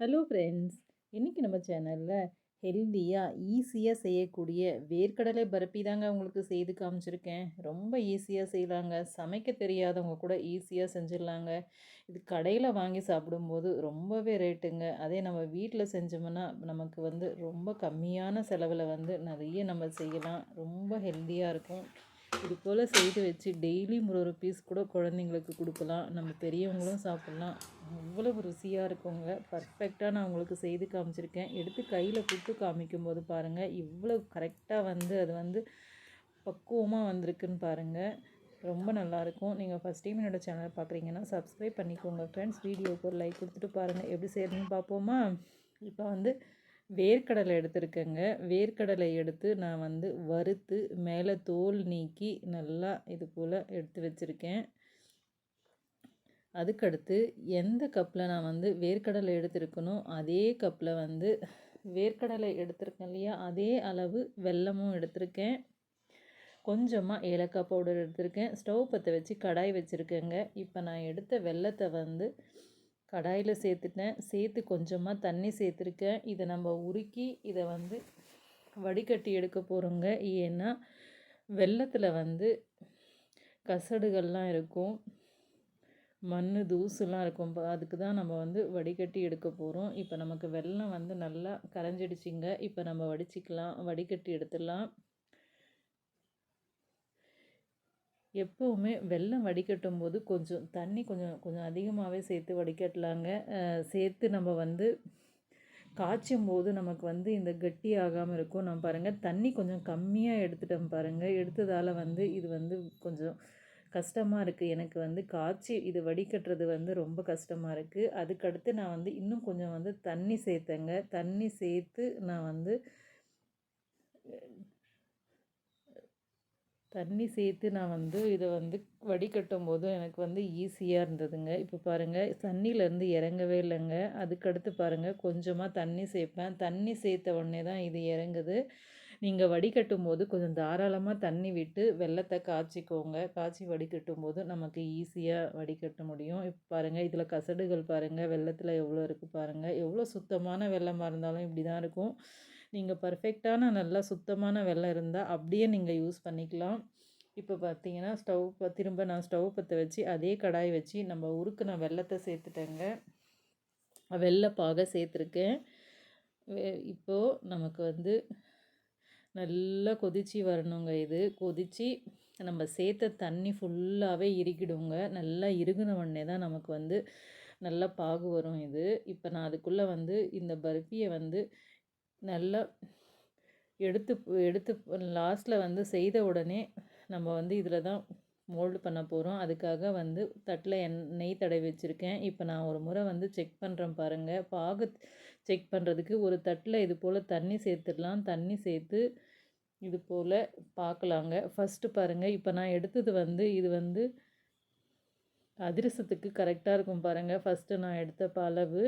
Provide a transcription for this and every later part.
Hello friends இன்றைக்கி நம்ம சேனலில் ஹெல்த்தியாக ஈஸியாக செய்யக்கூடிய வேர்க்கடலை பரப்பி தாங்க உங்களுக்கு செய்து காமிச்சிருக்கேன். ரொம்ப ஈஸியாக செய்யலாங்க. சமைக்க தெரியாதவங்க கூட ஈஸியாக செஞ்சிடலாங்க. இது கடையில் வாங்கி சாப்பிடும்போது ரொம்பவே ரேட்டுங்க அதே நம்ம வீட்டில் செஞ்சோம்னா நமக்கு வந்து ரொம்ப கம்மியான செலவில் வந்து நிறைய நம்ம செய்யலாம். ரொம்ப ஹெல்த்தியாக இருக்கும். இது போல் செய்து வச்சு டெய்லியும் ஒரு ஒரு பீஸ் கூட குழந்தைங்களுக்கு கொடுக்கலாம். நம்ம பெரியவங்களும் சாப்பிட்லாம். அவ்வளவு ருசியாக இருக்குங்க. பர்ஃபெக்டாக நான் உங்களுக்கு செய்து காமிச்சிருக்கேன். எடுத்து கையில் கொடுத்து காமிக்கும் போது பாருங்கள் இவ்வளோ கரெக்டாக வந்து அது வந்து பக்குவமாக வந்திருக்குன்னு பாருங்கள் ரொம்ப நல்லாயிருக்கும் நீங்கள் ஃபஸ்ட் டைம் என்னோடய சேனலை பார்க்குறீங்கன்னா சப்ஸ்கிரைப் பண்ணிக்கோங்க. ஃப்ரெண்ட்ஸ் வீடியோவுக்கு ஒரு லைக் கொடுத்துட்டு பாருங்கள் எப்படி செய்யறதுன்னு பார்ப்போமா? இப்போ வந்து வேர்க்கடலை எடுத்திருக்கேங்க. வேர்க்கடலை எடுத்து நான் வந்து வறுத்து மேலே தோல் நீக்கி நல்லா இது போல் எடுத்து வச்சுருக்கேன். அதுக்கடுத்து எந்த கப்பில் நான் வந்து வேர்க்கடலை எடுத்திருக்கனோ அதே கப்பில் வந்து வேர்க்கடலை எடுத்திருக்கேன் இல்லையா? அதே அளவு வெல்லமும் எடுத்திருக்கேன். கொஞ்சமாக ஏலக்காய் பவுடர் எடுத்திருக்கேன். ஸ்டவ் பற்ற வச்சு கடாய் வச்சுருக்கேங்க. இப்போ நான் எடுத்த வெள்ளத்தை வந்து கடாயில் சேர்த்துட்டேன். சேர்த்து கொஞ்சமாக தண்ணி சேர்த்துருக்கேன். இதை நம்ம உருக்கி இதை வந்து வடிகட்டி எடுக்க போகிறோங்க ஏன்னா வெள்ளத்தில் வந்து கசடுகள்லாம் இருக்கும். மண் தூசுலாம் இருக்கும். அதுக்கு தான் நம்ம வந்து வடிகட்டி எடுக்க போகிறோம் இப்போ நமக்கு வெள்ளம் வந்து நல்லா கரைஞ்சிடுச்சிங்க. இப்போ நம்ம வடிச்சிக்கலாம் வடிகட்டி எடுத்துடலாம். எப்போவுமே வெள்ளம் வடிகட்டும் போது கொஞ்சம் தண்ணி கொஞ்சம் கொஞ்சம் அதிகமாகவே சேர்த்து வடிகட்டலாங்க. சேர்த்து நம்ம வந்து காய்ச்சும் போது நமக்கு வந்து இந்த கட்டி ஆகாமல் இருக்கும். நம்ம பாருங்கள் தண்ணி கொஞ்சம் கம்மியாக எடுத்துட்டோம் பாருங்கள் எடுத்ததால் வந்து இது வந்து கொஞ்சம் கஷ்டமாக இருக்குது எனக்கு வந்து காய்ச்சி இது வடிகட்டுறது வந்து ரொம்ப கஷ்டமாக இருக்குது அதுக்கடுத்து நான் வந்து இன்னும் கொஞ்சம் வந்து தண்ணி சேர்த்தேங்க. தண்ணி சேர்த்து நான் வந்து தண்ணி சேர்த்து நான் வந்து இதை வந்து வடிகட்டும் போது எனக்கு வந்து ஈஸியாக இருந்ததுங்க. இப்போ பாருங்கள் தண்ணியிலேருந்து இறங்கவே இல்லைங்க. அதுக்கடுத்து பாருங்கள் கொஞ்சமாக தண்ணி சேர்ப்பேன். தண்ணி சேர்த்த உடனே தான் இது இறங்குது. நீங்கள் வடிகட்டும் போது கொஞ்சம் தாராளமாக தண்ணி விட்டு வெள்ளத்தை காய்ச்சிக்கோங்க. காய்ச்சி வடிகட்டும் போது நமக்கு ஈஸியாக வடிகட்ட முடியும். இப்போ பாருங்கள் இதில் கசடுகள் பாருங்கள் வெள்ளத்தில் எவ்வளோ இருக்குது பாருங்கள் எவ்வளோ சுத்தமான வெள்ளமாக இருந்தாலும் இப்படி தான் இருக்கும். நீங்கள் பர்ஃபெக்டான நல்லா சுத்தமான வெள்ளம் இருந்தால் அப்படியே நீங்கள் யூஸ் பண்ணிக்கலாம். இப்போ பார்த்தீங்கன்னா ஸ்டவ் திரும்ப நான் ஸ்டவ் பற்ற வச்சு அதே கடாய் வச்சு நம்ம உருக்குன வெள்ளத்தை சேர்த்துட்டேங்க. வெள்ளைப்பாக சேர்த்துருக்கேன். இப்போது நமக்கு வந்து நல்லா கொதிச்சு வரணுங்க இது. கொதித்து நம்ம சேர்த்த தண்ணி ஃபுல்லாகவே இறுக்கிடுங்க நல்லா இறுகின உடனே தான் நமக்கு வந்து நல்லா பாகு வரும் இது. இப்போ நான் அதுக்குள்ளே வந்து இந்த பர்ஃபியை வந்து நல்லா எடுத்து எடுத்து லாஸ்ட்டில் வந்து செய்த உடனே நம்ம வந்து இதில் தான் மோல்டு பண்ண போகிறோம் அதுக்காக வந்து தட்டில் எண் நெய் தடவி வச்சுருக்கேன். இப்போ நான் ஒரு முறை வந்து செக் பண்ணுறேன் பாருங்கள் பாகு செக் பண்ணுறதுக்கு ஒரு தட்டில் இது போல் தண்ணி சேர்த்துடலாம். தண்ணி சேர்த்து இது போல் பார்க்கலாங்க ஃபஸ்ட்டு பாருங்கள் இப்போ நான் எடுத்தது வந்து இது வந்து அதிரசத்துக்கு கரெக்டாக இருக்கும் பாருங்கள் ஃபஸ்ட்டு நான் எடுத்த அளவு.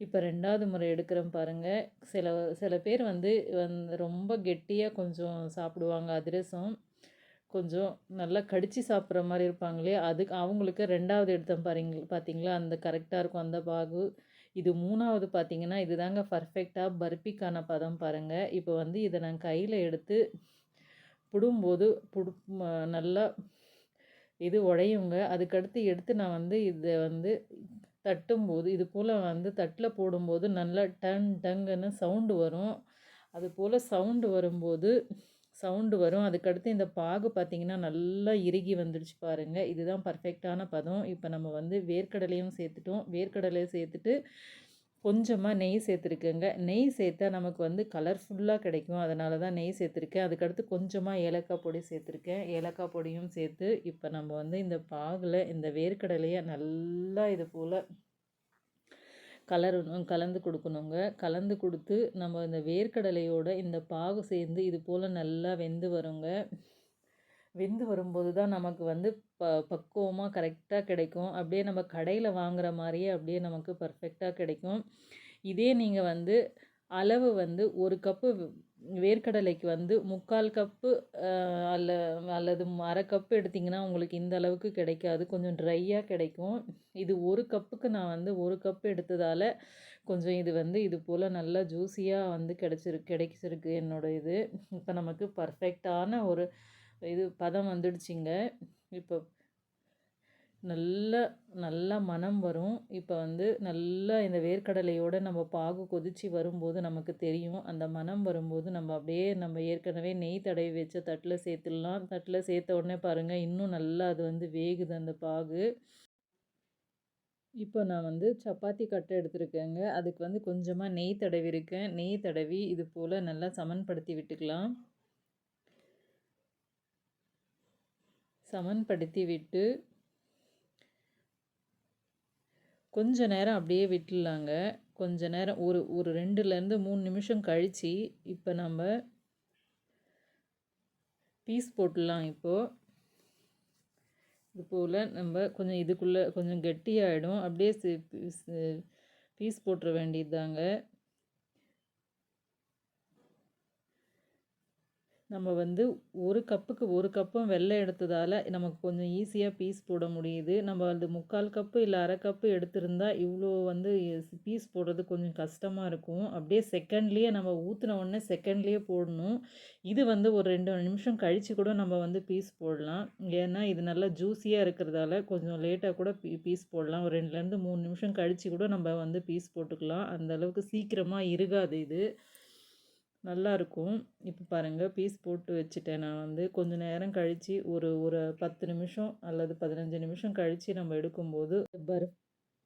இப்போ ரெண்டாவது முறை எடுக்கிறேன் பாருங்கள் சில சில பேர் வந்து ரொம்ப கெட்டியாக கொஞ்சம் சாப்பிடுவாங்க அதிரசம். கொஞ்சம் நல்லா கடித்து சாப்பிட்ற மாதிரி இருப்பாங்களே அதுக்கு அவங்களுக்கு ரெண்டாவது எடுத்தேன் பாருங்க பார்த்தீங்களா அந்த கரெக்டாக இருக்கும் அந்த பாகு. இது மூணாவது பார்த்தீங்கன்னா இது தாங்க பர்ஃபெக்டாக பர்பிக்கான பதம் பாருங்கள் இப்போ வந்து இதை நான் கையில் எடுத்து புடும்போது புடு நல்லா இது உடையுங்க. அதுக்கடுத்து எடுத்து நான் வந்து இதை வந்து தட்டும்போது இது போல் வந்து தட்டில் போடும்போது நல்லா டன் டங்குன்னு சவுண்டு வரும். அது போல் சவுண்டு வரும்போது சவுண்டு வரும். அதுக்கடுத்து இந்த பாகு பார்த்திங்கன்னா நல்லா இறுகி வந்துடுச்சு பாருங்கள் இதுதான் பர்ஃபெக்டான பதம். இப்போ நம்ம வந்து வேர்க்கடலையும் சேர்த்துட்டோம். வேர்க்கடலையும் சேர்த்துட்டு கொஞ்சமாக நெய் சேர்த்துருக்கேங்க. நெய் சேர்த்தா நமக்கு வந்து கலர்ஃபுல்லாக கிடைக்கும். அதனால தான் நெய் சேர்த்துருக்கேன். அதுக்கடுத்து கொஞ்சமாக ஏலக்காய் பொடி சேர்த்துருக்கேன். ஏலக்காய் பொடியும் சேர்த்து இப்போ நம்ம வந்து இந்த பாகில் இந்த வேர்க்கடலையை நல்லா இது போல் கலரணும் கலந்து கொடுக்கணுங்க. கலந்து கொடுத்து நம்ம இந்த வேர்க்கடலையோட இந்த பாகு சேர்ந்து இது போல் நல்லா வெந்து வருங்க. வெந்து வரும்போது தான் நமக்கு வந்து ப பக்குவமாக கரெக்டாக கிடைக்கும். அப்படியே நம்ம கடையில் வாங்குகிற மாதிரியே அப்படியே நமக்கு பர்ஃபெக்டாக கிடைக்கும். இதே நீங்கள் வந்து அளவு வந்து ஒரு கப்பு வேர்க்கடலைக்கு வந்து முக்கால் கப்பு அல்ல அல்லது அரை கப்பு எடுத்திங்கன்னா உங்களுக்கு இந்த அளவுக்கு கிடைக்காது. கொஞ்சம் ட்ரையாக கிடைக்கும். இது ஒரு கப்புக்கு நான் வந்து ஒரு கப்பு எடுத்ததால் கொஞ்சம் இது வந்து இது போல் நல்லா ஜூஸியாக வந்து கிடச்சிருக்கு கிடைச்சிருக்கு என்னோடய இது. இப்போ நமக்கு பர்ஃபெக்டான ஒரு இது பதம் வந்துடுச்சிங்க. இப்போ நல்ல நல்லா மனம் வரும். இப்போ வந்து நல்லா இந்த வேர்க்கடலையோடு நம்ம பாகு கொதித்து வரும்போது நமக்கு தெரியும். அந்த மனம் வரும்போது நம்ம அப்படியே நம்ம ஏற்கனவே நெய் தடவி வச்ச தட்டில் சேர்த்துடலாம். தட்டில் சேர்த்த உடனே பாருங்கள் இன்னும் நல்லா அது வந்து வேகுது அந்த பாகு. இப்போ நான் வந்து சப்பாத்தி கட்டை எடுத்துருக்கேங்க. அதுக்கு வந்து கொஞ்சமாக நெய் தடவி இருக்கேன். நெய் தடவி இது போல் நல்லா சமன்படுத்தி விட்டுக்கலாம். சமன்படுத்தி விட்டு கொஞ்ச நேரம் அப்படியே விட்டுடலாங்க. கொஞ்ச நேரம் ஒரு ஒரு ரெண்டுலேருந்து மூணு நிமிஷம் கழித்து இப்போ நம்ம பீஸ் போட்டுடலாம் இப்போது இது போல் நம்ம கொஞ்சம் இதுக்குள்ளே கொஞ்சம் கெட்டியாகிடும் அப்படியே பீஸ் போட்டுற வேண்டியது தாங்க நம்ம வந்து ஒரு கப்புக்கு ஒரு கப்பும் வெள்ளை எடுத்ததால் நமக்கு கொஞ்சம் ஈஸியாக பீஸ் போட முடியுது. நம்ம அது முக்கால் கப்பு இல்லை அரை கப்பு எடுத்திருந்தால் இவ்வளோ வந்து பீஸ் போடுறது கொஞ்சம் கஷ்டமாக இருக்கும். அப்படியே செகண்ட்லேயே நம்ம ஊற்றின உடனே செகண்ட்லேயே போடணும். இது வந்து ஒரு ரெண்டு நிமிஷம் கழித்து கூட நம்ம வந்து பீஸ் போடலாம். ஏன்னா இது நல்லா ஜூஸியாக இருக்கிறதால கொஞ்சம் லேட்டாக கூட பீ பீஸ் போடலாம். ஒரு ரெண்டுலேருந்து மூணு நிமிஷம் கழித்து கூட நம்ம வந்து பீஸ் போட்டுக்கலாம். அந்தளவுக்கு சீக்கிரமாக இருகாது இது. நல்லாயிருக்கும் இப்போ பாருங்கள் பீஸ் போட்டு வச்சுட்டேன் நான் வந்து. கொஞ்சம் நேரம் கழித்து ஒரு ஒரு பத்து நிமிஷம் அல்லது பதினஞ்சு நிமிஷம் கழித்து நம்ம எடுக்கும்போது பர்ஃப்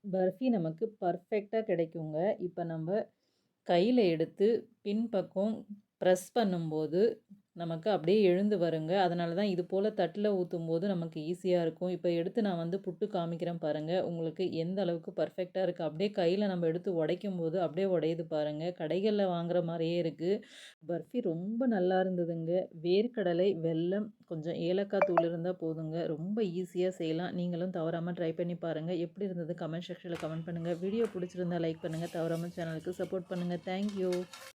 பர்ஃபி நமக்கு பர்ஃபெக்டாக கிடைக்குங்க. இப்போ நம்ம கையில் எடுத்து பின்பக்கம் ப்ரெஸ் பண்ணும்போது நமக்கு அப்படியே எழுந்து வருங்க. அதனால தான் இது போல் தட்டில் ஊற்றும் போது நமக்கு ஈஸியாக இருக்கும். இப்போ எடுத்து நான் வந்து புட்டு காமிக்கிறேன் பாருங்கள் உங்களுக்கு எந்த அளவுக்கு பர்ஃபெக்டாக இருக்குது அப்படியே கையில் நம்ம எடுத்து உடைக்கும் போது அப்படியே உடையுது பாருங்கள் கடைகளில் வாங்குற மாதிரியே இருக்குது பர்ஃபி ரொம்ப நல்லா இருந்ததுங்க. வேர்க்கடலை வெல்லம் கொஞ்சம் ஏலக்காய் தூள் இருந்தால் போதுங்க. ரொம்ப ஈஸியாக செய்யலாம். நீங்களும் தவறாமல் ட்ரை பண்ணி பாருங்கள் எப்படி இருந்தது? கமெண்ட் செக்ஷனில் கமெண்ட் பண்ணுங்கள் வீடியோ பிடிச்சிருந்தா லைக் பண்ணுங்கள் தவறாமல் சேனலுக்கு சப்போர்ட் பண்ணுங்கள் தேங்க்யூ